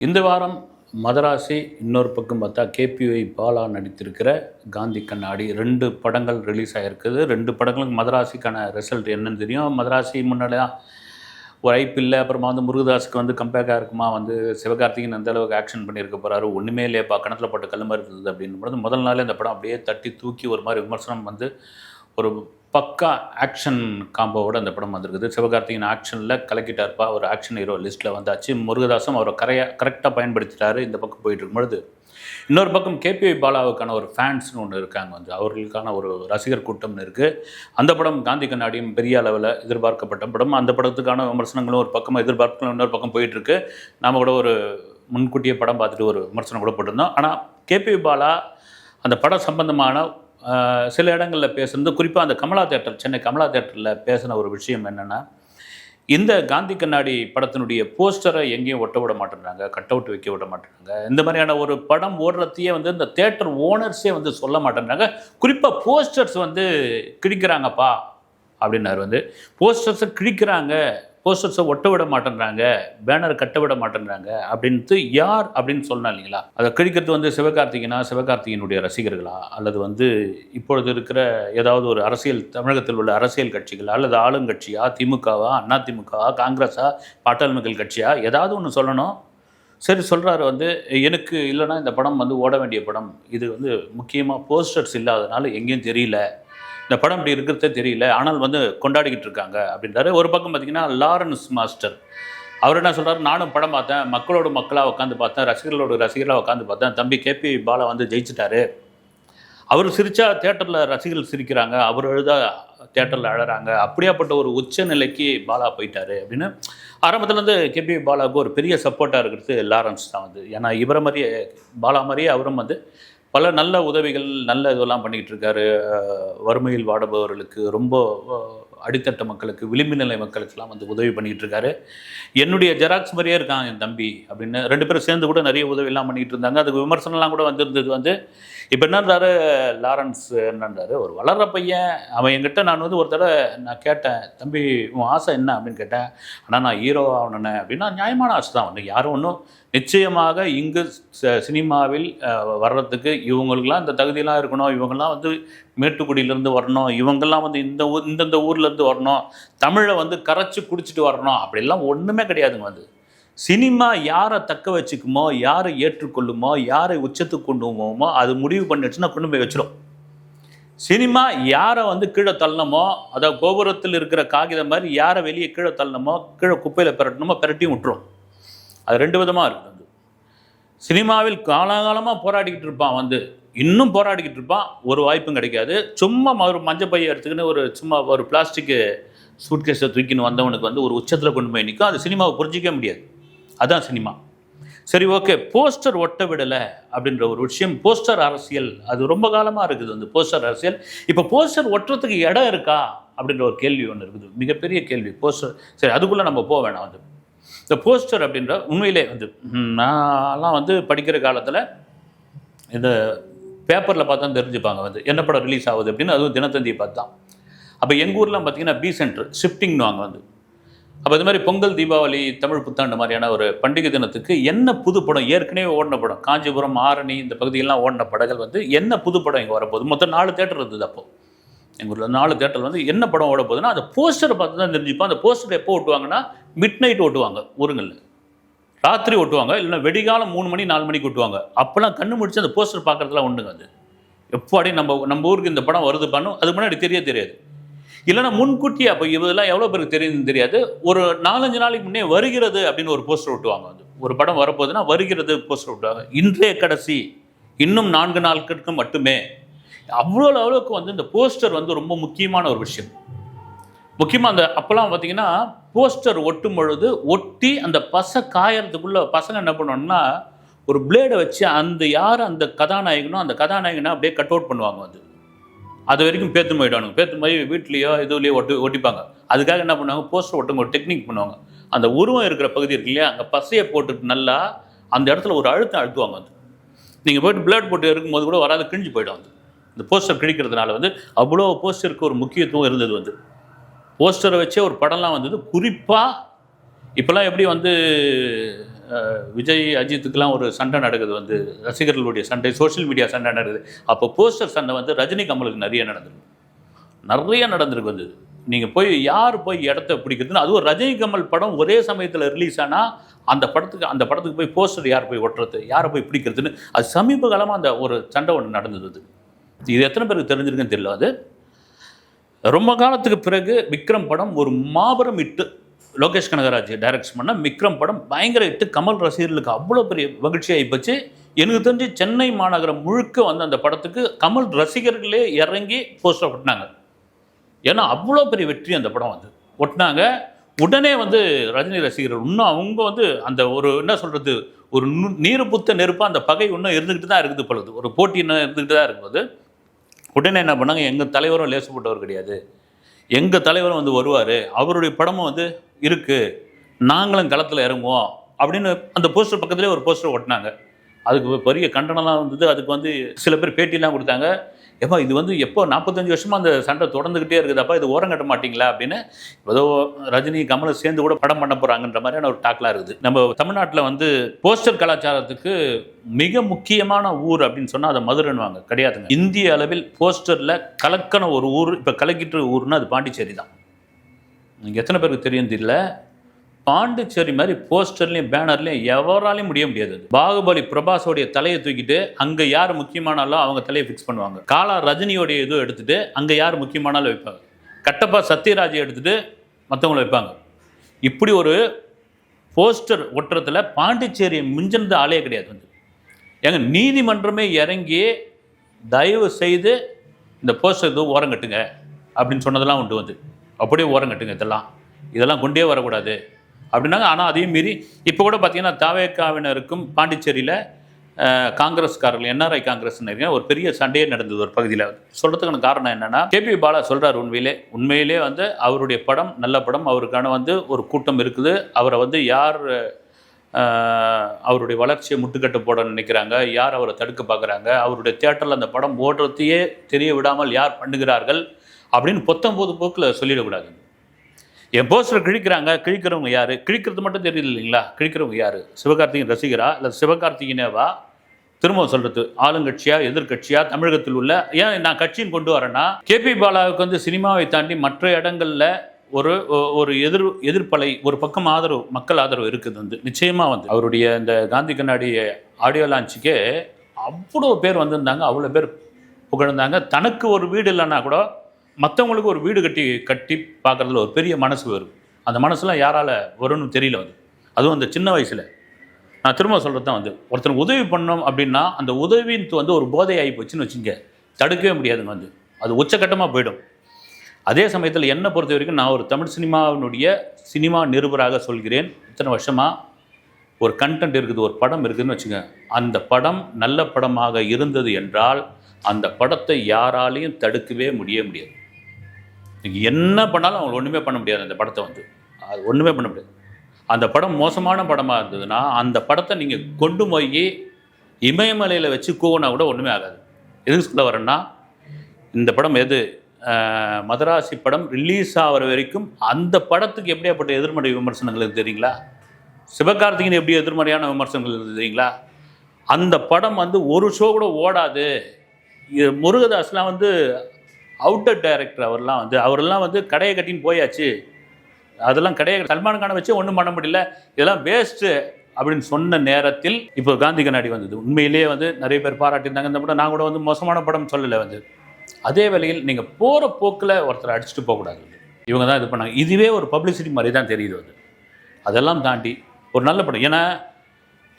இந்த வாரம் மதராசி இன்னொரு பக்கம் பார்த்தா கேபிஒய் பாலா நடித்திருக்கிற காந்தி கண்ணாடி. ரெண்டு படங்கள் ரிலீஸ் ஆகிருக்குது ரெண்டு படங்களுக்கு மதராசிக்கான ரிசல்ட் என்னன்னு தெரியும். மதராசி முன்னாடி தான் ஒரு இல்லை. அப்புறமா வந்து முருகதாஸுக்கு வந்து கம்பேக்காக இருக்குமா? வந்து சிவகார்த்திகன் அந்த அளவுக்கு ஆக்ஷன் பண்ணியிருக்க போகிறாரு ஒன்றுமே இல்லையப்பா கணத்தில் போட்ட கல் மாதிரி இருந்தது அப்படின்னு பொழுது முதல் நாளே இந்த படம் அப்படியே தட்டி தூக்கி ஒரு மாதிரி விமர்சனம் வந்து ஒரு பக்கா ஆக்ஷன் காம்போவோட அந்த படம் வந்திருக்குது. சிவகார்த்திகன் ஆக்ஷனில் கலக்கிட்டார்ப்பா. ஒரு ஆக்ஷன் ஹீரோ லிஸ்ட்டில் வந்தாச்சு. முருகதாஸும் அவரை கரையா கரெக்டாக பயன்படுத்திட்டாரு. இந்த பக்கம் போயிட்டு இருக்கும் பொழுது இன்னொரு பக்கம் கேபிஐ பாலாவுக்கான ஒரு ஃபேன்ஸ்னு ஒன்று இருக்காங்க. வந்து அவர்களுக்கான ஒரு ரசிகர் கூட்டம்னு இருக்குது அந்த படம் காந்தி கண்ணாடியும் பெரிய அளவில் எதிர்பார்க்கப்பட்ட படம். அந்த படத்துக்கான விமர்சனங்களும் ஒரு பக்கம் எதிர்பார்ப்புகளும் இன்னொரு பக்கம் போயிட்டுருக்கு நாம் கூட ஒரு முன்கூட்டியே படம் பார்த்துட்டு ஒரு விமர்சனம் கூட போட்டிருந்தோம். ஆனால் கேபி பாலா அந்த படம் சம்பந்தமான சில இடங்களில் பேசுனது குறிப்பாக அந்த கமலா தேட்டர் சென்னை கமலா தேட்டரில் பேசின ஒரு விஷயம் என்னென்னா இந்த காந்தி கண்ணாடி படத்தினுடைய போஸ்டரை எங்கேயும் ஒட்ட விட மாட்டேங்கிறாங்க கட் அவுட் வைக்க விட மாட்டேறாங்க இந்த மாதிரியான ஒரு படம் ஓடுறதையே வந்து இந்த தேட்டர் ஓனர்ஸே வந்து சொல்ல மாட்டேங்கிறாங்க குறிப்பாக போஸ்டர்ஸ் வந்து கிழிக்கிறாங்கப்பா அப்படின்னாரு வந்து. போஸ்டர்ஸை கிழிக்கிறாங்க போஸ்டர்ஸை ஒட்ட விட மாட்டேன்றாங்க பேனர் கட்ட விட மாட்டேன்றாங்க அப்படின்ட்டு யார் அப்படின்னு சொன்னா இல்லைங்களா? அதை கிழிக்கிறது வந்து சிவகார்த்திகனா சிவகார்த்திகனுடைய ரசிகர்களா? அல்லது வந்து இப்பொழுது இருக்கிற ஏதாவது ஒரு அரசியல் தமிழகத்தில் உள்ள அரசியல் கட்சிகளா? அல்லது ஆளுங்கட்சியா? திமுகவா? அண்ணா திமுகவா? காங்கிரஸா? பாட்டாள் மக்கள் கட்சியா? ஏதாவது ஒன்று சொல்லணும். சரி சொல்கிறாரு வந்து எனக்கு இல்லைன்னா இந்த படம் வந்து ஓட வேண்டிய படம். இது வந்து முக்கியமாக போஸ்டர்ஸ் இல்லாதனால எங்கேயும் தெரியல. இந்த படம் இப்படி இருக்கிறதே தெரியல ஆனால் வந்து கொண்டாடிக்கிட்டு இருக்காங்க அப்படின்றாரு. ஒரு பக்கம் பார்த்தீங்கன்னா லாரன்ஸ் மாஸ்டர். அவர் என்ன சொல்கிறார் நானும் படம் பார்த்தேன் மக்களோட மக்களாக உட்காந்து பார்த்தேன் ரசிகர்களோட ரசிகர்களாக உட்காந்து பார்த்தேன். தம்பி கேபி பாலா வந்து ஜெயிச்சிட்டாரு. அவர் சிரித்தா தேட்டரில் ரசிகர்கள் சிரிக்கிறாங்க அவர் எழுதா தேட்டரில் அழகிறாங்க அப்படியாப்பட்ட ஒரு உச்ச நிலைக்கு பாலா போயிட்டாரு அப்படின்னு. ஆரம்பத்துலேருந்து கேபி பாலாவுக்கு ஒரு பெரிய சப்போர்ட்டாக இருக்கிறது லாரன்ஸ் தான் வந்து. ஏன்னா இவரை மாதிரியே பாலா மாதிரியே அவரும் வந்து பல நல்ல உதவிகள் நல்ல இதெல்லாம் பண்ணிக்கிட்டு இருக்காரு வறுமையில் வாடுபவர்களுக்கு ரொம்ப அடித்தட்ட மக்களுக்கு விளிம்பு நிலை மக்களுக்கெல்லாம் வந்து உதவி பண்ணிக்கிட்டு இருக்காரு என்னுடைய ஜெராக்ஸ் மாதிரியே இருக்கான் என் தம்பி அப்படின்னு ரெண்டு பேரும் சேர்ந்து கூட நிறைய உதவியெல்லாம் பண்ணிக்கிட்டு இருந்தாங்க அதுக்கு விமர்சனம்லாம் கூட வந்திருந்தது வந்து இப்போ என்னன்றாரு லாரன்ஸ் என்னன்றாரு ஒரு வளர்ற பையன் அவன் என்கிட்ட நான் வந்து ஒரு தடவை நான் கேட்டேன் தம்பி உன் ஆசை என்ன? அப்படின்னு கேட்டேன். ஆனால் நான் ஹீரோ ஆகணுன்னு அப்படின்னா நியாயமான ஆசை தான். வந்து யாரும் ஒன்றும் நிச்சயமாக இங்கு ச- சினிமாவில் வர்றதுக்கு இவங்களுக்கெல்லாம் இந்த தகுதியெல்லாம் இருக்கணும். இவங்கெல்லாம் வந்து மேட்டுக்குடியிலேருந்து வரணும். இவங்கெல்லாம் வந்து இந்த ஊர் இந்தந்த ஊர்லேருந்து வரணும். தமிழை வந்து கரைச்சி குடிச்சிட்டு வரணும். அப்படிலாம் ஒன்றுமே கிடையாதுங்க வந்து சினிமா யாரை தக்க வச்சுக்குமோ யாரை ஏற்றுக்கொள்ளுமோ யாரை உச்சத்துக்கு கொண்டு போவோமோ அது முடிவு பண்ணிடுச்சுன்னா கொண்டு போய் வச்சிடும் சினிமா யாரை வந்து கீழே தள்ளணுமோ அதாவது கோபுரத்தில் இருக்கிற காகிதம் மாதிரி யாரை வெளியே கீழே தள்ளணுமோ கீழே குப்பையில் பெரட்டணுமோ பெரட்டியும் விட்டுரும். அது ரெண்டு விதமாக இருக்குது வந்து. சினிமாவில் காலாகாலமாக போராடிக்கிட்டு இருப்பான் வந்து. இன்னும் போராடிக்கிட்டு இருப்பான். ஒரு வாய்ப்பும் கிடைக்காது. சும்மா ஒரு மஞ்சள் பையை எடுத்துக்கின்னு ஒரு சும்மா ஒரு பிளாஸ்டிக்கு சூட்கேஸை தூக்கின்னு வந்தவனுக்கு வந்து ஒரு உச்சத்தில் கொண்டு போய் நிற்கும் அது சினிமாவை புரிஞ்சிக்க முடியாது. அதுதான் சினிமா. சரி ஓகே. போஸ்டர் ஒட்ட விடலை அப்படின்ற ஒரு விஷயம் போஸ்டர் அரசியல். அது ரொம்ப காலமாக இருக்குது வந்து போஸ்டர் அரசியல். இப்போ போஸ்டர் ஒட்டுறதுக்கு இடம் இருக்கா அப்படின்ற ஒரு கேள்வி ஒன்று இருக்குது. மிகப்பெரிய கேள்வி போஸ்டர். சரி அதுக்குள்ளே நம்ம போக வேணாம் வந்து. இந்த போஸ்டர் அப்படின்ற உண்மையிலே வந்து நான்லாம் வந்து படிக்கிற காலத்தில் இந்த பேப்பரில் பார்த்தா தெரிஞ்சுப்பாங்க வந்து என்ன படம் ரிலீஸ் ஆகுது அப்படின்னு அதுவும் தினத்தந்தியை பார்த்தான் அப்போ எங்கள் ஊர்லாம் பார்த்தீங்கன்னா பி சென்டர் ஷிஃப்டிங்னுவாங்க வந்து. அப்போ இது மாதிரி பொங்கல் தீபாவளி தமிழ் புத்தாண்டு மாதிரியான ஒரு பண்டிகை தினத்துக்கு என்ன புது படம் ஏற்கனவே ஓடின படம் காஞ்சிபுரம் ஆரணி இந்த பகுதியெல்லாம் ஓடின படங்கள் வந்து என்ன புது படம் இங்கே வரப்போகுது? மொத்தம் நாலு தேட்டர் இருந்தது அப்போது எங்கள் ஊரில் நாலு தேட்டர் வந்து என்ன படம் ஓட போகுதுன்னா அந்த போஸ்டரை பார்த்து தான் தெரிஞ்சுப்போம். அந்த போஸ்டர் எப்போ ஓட்டுவாங்கன்னா மிட் நைட் ஓட்டுவாங்க ஊருங்களில். ராத்திரி ஓட்டுவாங்க இல்லைன்னா வெடிகாலம் மூணு மணி நாலு மணிக்கு ஓட்டுவாங்க. அப்போல்லாம் கண்ணு முடிச்சு அந்த போஸ்டர் பார்க்குறதுலாம் ஒன்றுங்க அது. எப்படி நம்ம நம்ம ஊருக்கு இந்த படம் வருது பண்ணும் அதுக்கு முன்னாடி தெரிய தெரியாது. இல்லைன்னா முன்கூட்டி அப்போ இதெல்லாம் எவ்வளோ பேருக்கு தெரியுதுன்னு தெரியாது. ஒரு நாலஞ்சு நாளைக்கு முன்னே வருகிறது அப்படின்னு ஒரு போஸ்டர் ஓட்டுவாங்க வந்து ஒரு படம் வரப்போகுதுன்னா வருகிறது போஸ்டர் ஓட்டுவாங்க. இன்றைய கடைசி இன்னும் நான்கு நாட்களுக்கு மட்டுமே அவ்வளோ அளவுக்கு வந்து இந்த போஸ்டர் வந்து ரொம்ப முக்கியமான ஒரு விஷயம். முக்கியமாக அந்த அப்போல்லாம் பார்த்தீங்கன்னா போஸ்டர் ஒட்டும் பொழுது ஒட்டி அந்த பசை காயறதுக்குள்ள பசங்க என்ன பண்ணணும்னா ஒரு பிளேடை வச்சு அந்த யார் அந்த கதாநாயகனோ அந்த கதாநாயகனை அப்படியே கட் அவுட் பண்ணுவாங்க வந்து. அது வரைக்கும் பேத்து போயிடுவானுங்க பேத்து போய் வீட்லேயோ இதுலேயோ ஒட்டி ஒட்டிப்பாங்க. அதுக்காக என்ன பண்ணுவாங்க? போஸ்டர் ஒட்டுங்க ஒரு டெக்னிக் பண்ணுவாங்க. அந்த உருவம் இருக்கிற பகுதி இருக்கு இல்லையா அங்கே பசையை போட்டுட்டு நல்லா அந்த இடத்துல ஒரு அழுத்தம் அழுத்துவாங்க வந்து. நீங்கள் போய்ட்டு பிளேட் போட்டு இருக்கும்போது கூட வராது கிழிஞ்சு போயிடும் வந்து. இந்த போஸ்டர் கிழிக்கிறதுனால வந்து அவ்வளோ போஸ்டருக்கு ஒரு முக்கியத்துவம் இருந்தது வந்து. போஸ்டரை வச்சே ஒரு படம்லாம் வந்தது. குறிப்பாக இப்போல்லாம் எப்படி வந்து விஜய் அஜித்துக்கெலாம் ஒரு சண்டை நடக்குது வந்து. ரசிகர்களுடைய சண்டை சோஷியல் மீடியா சண்டை நடக்குது. அப்போ போஸ்டர் சண்டை வந்து ரஜினி கமலுக்கு நிறைய நடந்திருக்கு. நிறைய நடந்திருக்கு வந்து. நீங்கள் போய் யார் போய் இடத்த பிடிக்கிறதுன்னு அதுவும் ரஜினி கமல் படம் ஒரே சமயத்தில் ரிலீஸ் ஆனால் அந்த படத்துக்கு அந்த படத்துக்கு போய் போஸ்டர் யார் போய் ஒட்டுறது யாரை போய் பிடிக்கிறதுன்னு அது சமீப காலமாக அந்த ஒரு சண்டை ஒன்று நடந்தது அது. இது எத்தனை பேருக்கு தெரிஞ்சிருக்குன்னு தெரியல அது. ரொம்ப காலத்துக்கு பிறகு விக்ரம் படம் ஒரு மாபெரும் இட்டு லோகேஷ் கனகராஜ் டைரக்ஷன் பண்ண விக்ரம் படம் பயங்கர இட்டு கமல் ரசிகர்களுக்கு அவ்வளோ பெரிய மகிழ்ச்சியாகி போச்சு. எனக்கு தெரிஞ்சு சென்னை மாநகரம் முழுக்க வந்து அந்த படத்துக்கு கமல் ரசிகர்களே இறங்கி போஸ்டர் ஒட்டினாங்க. ஏன்னா அவ்வளோ பெரிய வெற்றி அந்த படம் வந்து. ஒட்டினாங்க. உடனே வந்து ரஜினி ரசிகர்கள் இன்னும் அவங்க வந்து அந்த ஒரு என்ன சொல்கிறது ஒரு நீர் புத்த நெருப்பாக அந்த பகை இன்னும் இருந்துக்கிட்டு தான் இருக்குது பொழுது ஒரு போட்டி இன்னும் இருந்துக்கிட்டு தான் இருக்குது உடனே என்ன பண்ணாங்க? எங்கள் தலைவரும் லேசப்பட்டவர் கிடையாது. எங்கள் தலைவரும் வந்து வருவார். அவருடைய படமும் வந்து இருக்குது நாங்களும் களத்தில் இறங்குவோம் அப்படின்னு அந்த போஸ்டர் பக்கத்துலேயே ஒரு போஸ்டர் ஒட்டினாங்க. அதுக்கு பெரிய கண்டனம்லாம் வந்தது அதுக்கு வந்து சில பேர் பேட்டிலாம் கொடுத்தாங்க. ஏப்பா இது வந்து எப்போ நாற்பத்தஞ்சு வருஷமா அந்த சண்டை தொடர்ந்துக்கிட்டே இருக்குதாப்பா இது ஓரம் கட்ட மாட்டீங்களா அப்படின்னு ஏதோ ரஜினி கமலை சேர்ந்து கூட படம் பண்ண போகிறாங்கன்ற மாதிரியான ஒரு டாக்லாம் இருக்குது. நம்ம தமிழ்நாட்டில் வந்து போஸ்டர் கலாச்சாரத்துக்கு மிக முக்கியமான ஊர் அப்படின்னு சொன்னால் அதை மதுரைன்னுவாங்க கிடையாதுங்க. இந்திய அளவில் போஸ்டரில் கலக்கண ஒரு ஊர் இப்போ கலக்கிட்டு ஊர்னா அது பாண்டிச்சேரி தான் எத்தனை பேருக்கு தெரியும் தெரியல. பாண்டிச்சேரி மாதிரி போஸ்டர்லையும் பேனர்லையும் எவராலையும் முடிய முடியாது. பாகுபலி பிரபாஸோடைய தலையை தூக்கிட்டு அங்கே யார் முக்கியமானாலோ அவங்க தலையை ஃபிக்ஸ் பண்ணுவாங்க. காலா ரஜினியோடைய இதுவும் எடுத்துட்டு அங்கே யார் முக்கியமானாலும் வைப்பாங்க. கட்டப்பா சத்யராஜை எடுத்துட்டு மற்றவங்களை வைப்பாங்க. இப்படி ஒரு போஸ்டர் ஒட்டுறதுல பாண்டிச்சேரியை மிஞ்சினது ஆளே கிடையாது வந்து. ஏங்க நீதிமன்றமே இறங்கி தயவு செய்து இந்த போஸ்டர் இது ஓரம் கட்டுங்க அப்படின்னு சொன்னதெல்லாம் உண்டு வந்து. அப்படியே ஓரங்கட்டுங்க இதெல்லாம். இதெல்லாம் கொண்டே வரக்கூடாது. அப்படின்னாங்க. ஆனால் அதையும் மீறி இப்போ கூட பார்த்தீங்கன்னா தாவேக்காவினருக்கும் பாண்டிச்சேரியில் காங்கிரஸ்காரர்கள் என்ஆர்ஐ காங்கிரஸ் ஒரு பெரிய சண்டையே நடந்தது ஒரு பகுதியில். சொல்கிறதுக்கான காரணம் என்னென்னா கேபி பாலா சொல்கிறார் உண்மையிலே. உண்மையிலே வந்து அவருடைய படம் நல்ல படம். அவருக்கான வந்து ஒரு கூட்டம் இருக்குது. அவரை வந்து யார் அவருடைய வளர்ச்சியை முட்டுக்கட்டு போட நினைக்கிறாங்க? யார் அவரை தடுக்க பார்க்குறாங்க அவருடைய தேட்டரில் அந்த படம் ஓடுறதையே தெரிய விடாமல் யார் பண்ணுகிறார்கள்? அப்படின்னு பொத்தம்போது போக்கில் சொல்லிடக்கூடாது. என் போஸ்டர் கிழிக்கிறாங்க. கிழிக்கிறவங்க யார்? கிழிக்கிறது மட்டும் தெரியல இல்லைங்களா? கிழிக்கிறவங்க யார்? சிவகார்த்திகேயன் ரசிகரா? இல்லை சிவகார்த்திகேயனேவா? திரும்ப சொல்றது ஆளுங்கட்சியா எதிர்கட்சியா? தமிழகத்தில் உள்ள ஏன் நான் கட்சின்னு கொண்டு வரேன்னா கேபி பாலாவுக்கு வந்து சினிமாவை தாண்டி மற்ற இடங்களில் ஒரு ஒரு எதிர் எதிர்ப்பலை ஒரு பக்கம் ஆதரவு மக்கள் ஆதரவு இருக்குது வந்து நிச்சயமா வந்து. அவருடைய இந்த காந்தி கண்ணாடி ஆடியோ லான்ச்சுக்கே அவ்வளோ பேர் வந்திருந்தாங்க அவ்வளோ பேர் புகழ்ந்தாங்க. தனக்கு ஒரு வீடு இல்லைன்னா கூட மற்றவங்களுக்கு ஒரு வீடு கட்டி கட்டி பார்க்குறதுல ஒரு பெரிய மனசு வரும். அந்த மனசுலாம் யாரால் வரும்னு தெரியல அது. அதுவும் அந்த சின்ன வயசில். நான் திரும்ப சொல்கிறது தான் வந்து ஒருத்தனுக்கு உதவி பண்ணோம் அப்படின்னா அந்த உதவின் வந்து ஒரு போதை ஆகி போச்சுன்னு வச்சுங்க தடுக்கவே முடியாதுங்க வந்து. அது உச்சக்கட்டமாக போயிடும். அதே சமயத்தில் என்னை பொறுத்த வரைக்கும் நான் ஒரு தமிழ் சினிமாவினுடைய சினிமா நிருபராக சொல்கிறேன். இத்தனை வருஷமாக ஒரு கண்டென்ட் இருக்குது ஒரு படம் இருக்குதுன்னு வச்சுங்க. அந்த படம் நல்ல படமாக இருந்தது என்றால் அந்த படத்தை யாராலையும் தடுக்கவே முடிய முடியாது. நீங்கள் என்ன பண்ணாலும் அவங்க ஒன்றுமே பண்ண முடியாது அந்த படத்தை வந்து. அது ஒன்றுமே பண்ண முடியாது. அந்த படம் மோசமான படமாக இருந்ததுன்னா அந்த படத்தை நீங்கள் கொண்டு போய் இமயமலையில் வச்சு கூவனா கூட ஒன்றுமே ஆகாது. எதுக்கு சொல்ல வரேன்னா இந்த படம் எது? மதராசி படம் ரிலீஸ் ஆகிற வரைக்கும் அந்த படத்துக்கு எப்படியாப்பட்ட எதிர்மறை விமர்சனங்கள் இருக்குது தெரியுங்களா? சிவகார்த்திகேயன் எப்படி எதிர்மறையான விமர்சனங்கள் இருக்குது தெரியுங்களா? அந்த படம் வந்து ஒரு ஷோ கூட ஓடாது. முருகதாஸ்லாம் வந்து அவுட்டர் டைரக்டர் அவர்லாம் வந்து அவரெல்லாம் வந்து கடையை கட்டின்னு போயாச்சு. அதெல்லாம் கடையை சல்மான் கானை வச்சு ஒன்றும் பண்ண முடியல. இதெல்லாம் வேஸ்ட்டு அப்படின்னு சொன்ன நேரத்தில் இப்போ காந்தி கண்ணாடி வந்தது. உண்மையிலேயே வந்து நிறைய பேர் பாராட்டியிருந்தாங்க. இந்த படம் நான் கூட வந்து மோசமான படம் சொல்லலை வந்து. அதே வேளையில் நீங்கள் போகிற போக்கில் ஒருத்தரை அடிச்சுட்டு போகக்கூடாது. இவங்க தான் இது பண்ணாங்க. இதுவே ஒரு பப்ளிசிட்டி மாதிரி தான் தெரியுது அது அதெல்லாம் தாண்டி ஒரு நல்ல படம். ஏன்னா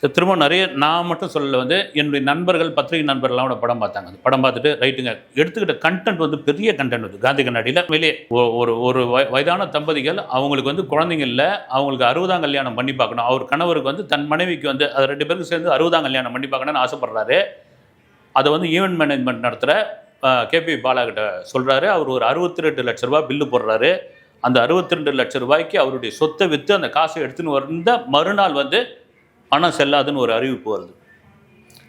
திரும்ப நிறைய நான் மட்டும் சொல்லல வந்து என்னுடைய நண்பர்கள் பத்திரிகை நண்பர்கள்லாம் கூட படம் பார்த்தாங்க. அந்த படம் பார்த்துட்டு ரைட்டுங்க எடுத்துக்கிட்ட கண்டென்ட் வந்து பெரிய கண்டென்ட் வந்து காந்தி கண்ணாடியில். வெளியே ஒரு ஒரு வய- வயதான தம்பதிகள் அவங்களுக்கு வந்து குழந்தைங்க இல்லை அவங்களுக்கு அறுபதாம் கல்யாணம் பண்ணி பார்க்கணும். அவர் கணவருக்கு வந்து தன் மனைவிக்கு வந்து அது ரெண்டு பேருக்கு சேர்ந்து அறுபதாம் கல்யாணம் பண்ணி பார்க்கணும்னு ஆசைப்படுறாரு. அதை வந்து ஈவெண்ட் மேனேஜ்மெண்ட் நடத்துகிற கேபி பாலா கிட்ட சொல்கிறாரு அவர் ஒரு அறுபத்தி ரெண்டு லட்ச ரூபா பில்லு போடுறாரு. அந்த அறுபத்தி ரெண்டு லட்ச ரூபாய்க்கு அவருடைய சொத்தை விற்று அந்த காசை எடுத்துன்னு வந்த மறுநாள் வந்து பணம் செல்லாதுன்னு ஒரு அறிவிப்பு வருது.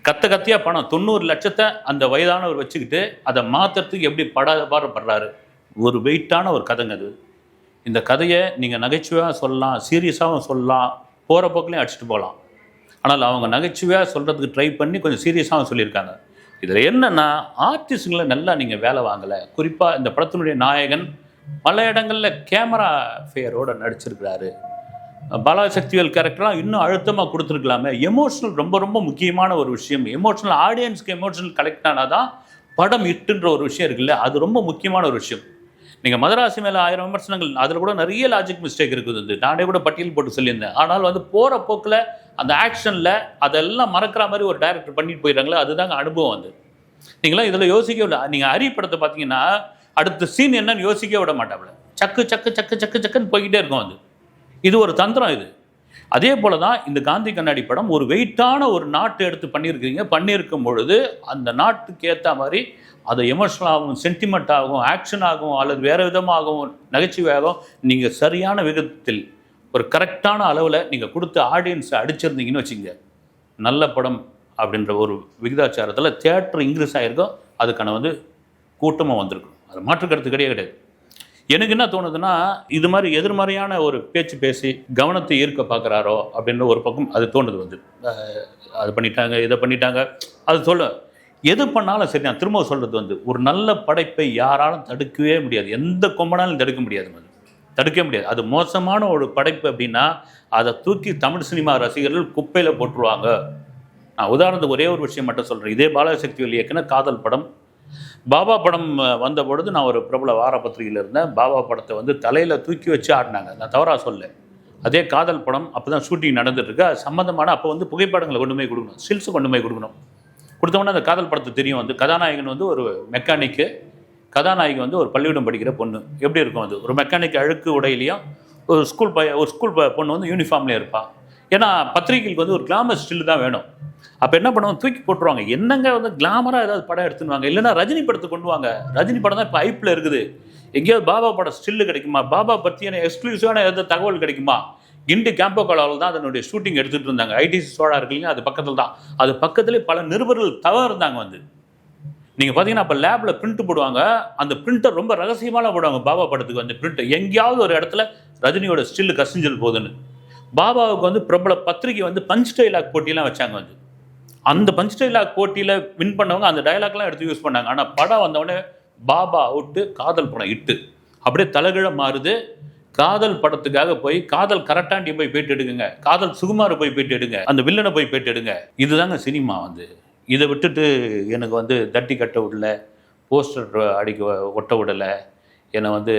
கத்த கத்தியா பணம் தொண்ணூறு லட்சத்தை அந்த வயதானவர் வச்சுக்கிட்டு அதை மாற்றுறதுக்கு எப்படி படாத பாடுபடுறாரு? ஒரு வெயிட்டான ஒரு கதைங்க அது. இந்த கதையை நீங்கள் நகைச்சுவையாக சொல்லலாம் சீரியஸாகவும் சொல்லலாம் போகிற போக்கிலையும் அடிச்சுட்டு போகலாம். ஆனால் அவங்க நகைச்சுவையாக சொல்கிறதுக்கு ட்ரை பண்ணி கொஞ்சம் சீரியஸாகவும் சொல்லியிருக்காங்க. இதில் என்னென்னா ஆர்டிஸ்ட்டுங்களை நல்லா நீங்கள் வேலை வாங்கலை. குறிப்பாக இந்த படத்தினுடைய நாயகன் பல இடங்களில் கேமரா ஃபேயரோடு நடிச்சிருக்கிறாரு. பாலாசக்திவேல் கேரக்டர்லாம் இன்னும் அழுத்தமாக கொடுத்துருக்கலாமே. எமோஷனல் ரொம்ப ரொம்ப முக்கியமான ஒரு விஷயம். எமோஷனல் ஆடியன்ஸ்க்கு எமோஷனல் கலெக்ட் ஆனால் தான் படம் இட்டுன்ற ஒரு விஷயம் இருக்குல்ல? அது ரொம்ப முக்கியமான ஒரு விஷயம். நீங்கள் மதராசி மேலே ஆயிரம் விமர்சனங்கள் அதில் கூட நிறைய லாஜிக் மிஸ்டேக் இருக்குது வந்து. நானே கூட பட்டியல் போட்டு சொல்லியிருந்தேன். ஆனால் வந்து போகிற போக்கில் அந்த ஆக்ஷனில் அதெல்லாம் மறக்கிற மாதிரி ஒரு டைரக்டர் பண்ணிட்டு போயிடுறாங்களே அதுதாங்க அனுபவம் அது. நீங்களாம் இதில் யோசிக்கவே இல்லை. நீங்கள் அரி படத்தை பார்த்தீங்கன்னா அடுத்த சீன் என்னன்னு யோசிக்க விட மாட்டாப்புல. சக்கு சக்கு சக்கு சக்கு சக்குன்னு போய்கிட்டே இருக்கும் அது. இது ஒரு தந்திரம் இது. அதே போல தான் இந்த காந்தி கண்ணாடி படம் ஒரு வெயிட்டான ஒரு நாட்டு எடுத்து பண்ணியிருக்கிறீங்க. பண்ணியிருக்கும் பொழுது அந்த நாட்டுக்கு ஏற்ற மாதிரி அதை எமோஷனலாகவும் சென்டிமெண்ட்டாகவும் ஆக்ஷனாகவும் அல்லது வேறு விதமாகவும் நகைச்சுவையாகவும் நீங்கள் சரியான விதத்தில் ஒரு கரெக்டான அளவில் நீங்கள் கொடுத்து ஆடியன்ஸை அடிச்சிருந்தீங்கன்னு வச்சுங்க. நல்ல படம் அப்படின்ற ஒரு விகிதாச்சாரத்தில் தேட்டர் இன்க்ரீஸ் ஆகிருக்கும் அதுக்கான வந்து கூட்டமாக வந்திருக்கும். அது மாற்று கருத்து கிடையாது கிடையாது. எனக்கு என்ன தோணுதுன்னா இது மாதிரி எதிர்மறையான ஒரு பேச்சு பேசி கவனத்தை ஈர்க்க பார்க்குறாரோ அப்படின்ற ஒரு பக்கம் அது தோணுது வந்து. அது பண்ணிட்டாங்க இதை பண்ணிட்டாங்க. அது சொல்ல எது பண்ணாலும் சரி நான் திரும்ப சொல்கிறது வந்து ஒரு நல்ல படைப்பை யாராலும் தடுக்கவே முடியாது. எந்த கொம்பனாலும் தடுக்க முடியாது வந்து தடுக்கவே முடியாது. அது மோசமான ஒரு படைப்பு அப்படின்னா அதை தூக்கி தமிழ் சினிமா ரசிகர்கள் குப்பையில் போட்டுருவாங்க. நான் உதாரணத்துக்கு ஒரே ஒரு விஷயம் மட்டும் சொல்கிறேன் இதே பாலசக்தி இயக்குன காதல் படம் பாபா படம் வந்த பொழுது நான் ஒரு பிரபல வார பத்திரிகையில் இருந்தேன். பாபா படத்தை வந்து தலையில் தூக்கி வச்சு ஆடினாங்க. நான் தவறாக சொல்ல அதே காதல் படம் அப்போ தான் ஷூட்டிங் நடந்துட்டுருக்கு. அது சம்மந்தமான அப்போ வந்து புகைப்படங்களை கொண்டு போய் கொடுக்கணும். ஸ்டில்ஸ் கொண்டு போய் கொடுக்கணும். கொடுத்தோன்னே அந்த காதல் படத்தை தெரியும். வந்து கதாநாயகன் வந்து ஒரு மெக்கானிக்கு கதாநாயகி வந்து ஒரு பள்ளியிடம் படிக்கிற பொண்ணு. எப்படி இருக்கும் அது? ஒரு மெக்கானிக் அழுக்கு உடையிலையும் ஒரு ஸ்கூல் பைய ஒரு ஸ்கூல் ப- பொண்ணு வந்து யூனிஃபார்ம்லேயே இருப்பாள் ஏன்னா பத்திரிகைக்கு வந்து ஒரு கிளாமர் ஸ்டில் தான் வேணும். அப்போ என்ன பண்ணுவாங்க? தூக்கி போட்டுருவாங்க. என்னங்க வந்து கிளாமராக ஏதாவது படம் எடுத்துன்னு இல்லைன்னா ரஜினி படத்தை கொண்டு வாங்க. ரஜினி படம் தான் இப்போ ஐப்பில் இருக்குது. எங்கேயாவது பாபா படம் ஸ்டில்லு கிடைக்குமா? பாபா பற்றியான எக்ஸ்க்ளூசிவான ஏதாவது தகவல் கிடைக்குமா? கிண்டி கேம்போ காலாவில் தான் அதனுடைய ஷூட்டிங் எடுத்துகிட்டு இருந்தாங்க. ஐடிசி சோழா இருக்கு அது பக்கத்தில் தான். அது பக்கத்துலேயே பல நிருபர்கள் தவறு இருந்தாங்க வந்து. நீங்கள் பார்த்தீங்கன்னா அப்போ லேபில் பிரிண்ட் போடுவாங்க. அந்த பிரிண்டர் ரொம்ப ரகசியமாக போடுவாங்க பாபா படத்துக்கு வந்து பிரிண்ட் எங்கேயாவது ஒரு இடத்துல ரஜினியோட ஸ்டில்லு கசிஞ்சல் போகுதுன்னு. பாபாவுக்கு வந்து பிரபல பத்திரிகை வந்து பஞ்ச் டைலாக் போட்டியெல்லாம் வச்சாங்க வந்து. அந்த பஞ்ச் டைலாக் போட்டியில் வின் பண்ணவங்க அந்த டயலாக்லாம் எடுத்து யூஸ் பண்ணாங்க. ஆனால் படம் வந்தவொடனே பாபா அவுட்டு காதல் படம் இட்டு. அப்படியே தலைகிழ மாறுது. காதல் படத்துக்காக போய் காதல் கரெக்டாண்டி போய் பேட்டு எடுங்க காதல் சுகுமாரை போய் பேட்டு எடுங்க. அந்த வில்லனை போய் பேட்டு எடுங்க. இதுதாங்க சினிமா வந்து. இதை விட்டுட்டு எனக்கு வந்து தட்டி கட்ட விடல. போஸ்டர் அடிக்க ஒட்ட விடலை. என்னை வந்து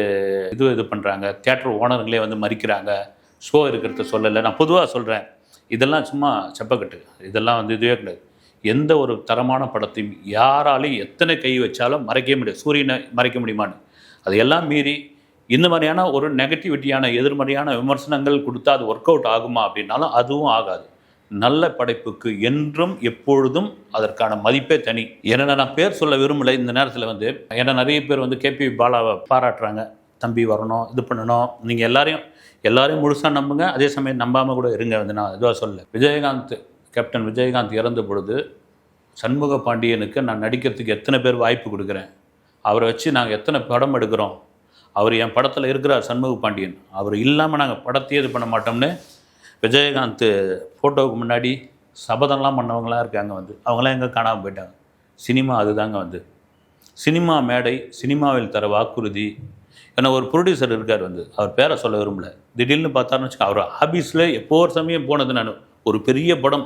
இது இது பண்ணுறாங்க தேட்டர் ஓனருங்களே வந்து மறிக்கிறாங்க. ஷோ இருக்கிறத சொல்லலை. நான் பொதுவாக சொல்கிறேன் இதெல்லாம் சும்மா செப்பக்கட்டு இதெல்லாம் வந்து இதுவே கிடையாது. எந்த ஒரு தரமான படத்தையும் யாராலையும் எத்தனை கை வச்சாலும் மறைக்கவே முடியாது. சூரியனை மறைக்க முடியுமான்னு. அதையெல்லாம் மீறி இந்த மாதிரியான ஒரு நெகட்டிவிட்டியான எதிர்மறையான விமர்சனங்கள் கொடுத்தா அது ஒர்க் அவுட் ஆகுமா அப்படின்னாலும் அதுவும் ஆகாது. நல்ல படைப்புக்கு என்றும் எப்பொழுதும் அதற்கான மதிப்பே தனி. ஏன்னா நான் பேர் சொல்ல விரும்பலை. இந்த நேரத்தில் வந்து ஏன்னா நிறைய பேர் வந்து கேபி பாலாவை பாராட்டுறாங்க. தம்பி வரணும் இது பண்ணணும். நீங்கள் எல்லாரையும் எல்லாரையும் முழுசாக நம்புங்க. அதே சமயம் நம்பாமல் கூட இருங்க. வந்து நான் இதுவாக சொல்ல விஜயகாந்த் கேப்டன் விஜயகாந்த் இறந்த பொழுது சண்முக பாண்டியனுக்கு நான் நடிக்கிறதுக்கு எத்தனை பேர் வாய்ப்பு கொடுக்குறேன்? அவரை வச்சு நாங்கள் எத்தனை படம் எடுக்கிறோம்? அவர் என் படத்தில் இருக்கிறார் சண்முக பாண்டியன். அவர் இல்லாமல் நாங்கள் படத்தையே இது பண்ண மாட்டோம்னு விஜயகாந்த் ஃபோட்டோவுக்கு முன்னாடி சபதம்லாம் பண்ணவங்களாம் இருக்காங்க வந்து. அவங்களாம் எங்கே காணாமல் போயிட்டாங்க. சினிமா அதுதாங்க வந்து. சினிமா மேடை சினிமாவில் தர வாக்குறுதி ஏன்னா ஒரு ப்ரொடியூசர் இருக்கார் வந்து. அவர் பேரை சொல்ல விரும்பல. திடீர்னு பார்த்தாருன்னு வச்சுக்கோங்க அவர் ஆஃபீஸில் எப்போ ஒரு சமயம் போனது நான். ஒரு பெரிய படம்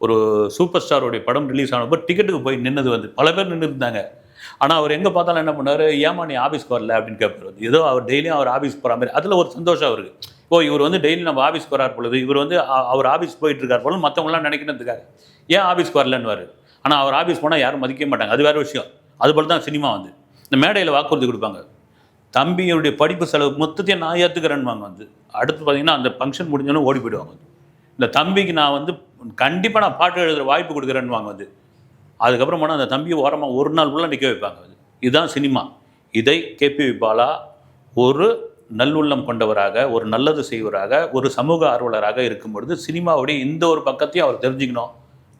ஒரு சூப்பர் ஸ்டாரோடைய படம் ரிலீஸ் ஆனப்போ டிக்கெட்டுக்கு போய் நின்னது வந்து. பல பேர் நின்று இருந்தாங்க. ஆனால் அவர் எங்கே பார்த்தாலும் என்ன பண்ணார்? ஏமா நீ ஆஃபீஸ்க்கு வரல? அப்படின்னு கேட்பார் வந்து. ஏதோ அவர் டெய்லியும் அவர் ஆஃபீஸ் போகிற மாதிரி. அதில் ஒரு சந்தோஷம் அவருக்கு. ஓ இவர் வந்து டெய்லி நம்ம ஆஃபீஸ்க்கு வரார் பொழுது இவர் வந்து அவர் ஆஃபீஸ் போயிட்டு இருக்கார் போல மற்றவங்களாம் நினைக்கிறதுக்காக ஏன் ஆஃபீஸ்க்கு வரலன்னுவார். ஆனால் அவர் ஆஃபீஸ் போனால் யாரும் மதிக்க மாட்டாங்க. அது வேறு விஷயம். அதுபோல் தான் சினிமா வந்து. இந்த மேடையில் வாக்குறுதி கொடுப்பாங்க. தம்பியுடைய படிப்பு செலவு மொத்தத்தையும் நான் ஏற்றுக்கிறேன்வாங்க வந்து. அடுத்து பார்த்தீங்கன்னா அந்த ஃபங்க்ஷன் முடிஞ்சோன்னே ஓடி போயிடுவாங்க வந்து. இந்த தம்பிக்கு நான் வந்து கண்டிப்பாக நான் பாட்டு எழுதுகிற வாய்ப்பு கொடுக்குறேன்வாங்க வந்து. அதுக்கப்புறம் போனால் அந்த தம்பியை ஓரமாக ஒரு நாள் ஃபுல்லாக நிற்க வைப்பாங்க அது இதுதான் சினிமா. இதை கேபி பாலா ஒரு நல்லுள்ளம் கொண்டவராக ஒரு நல்லது செய்வராக ஒரு சமூக ஆர்வலராக இருக்கும் பொழுது சினிமாவுடைய இந்த ஒரு பக்கத்தையும் அவர் தெரிஞ்சுக்கணும்.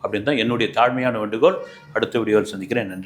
அப்படின்னு தான் என்னுடைய தாழ்மையான வேண்டுகோள். அடுத்த வீடியோவில் சந்திக்கிறேன். நன்றி.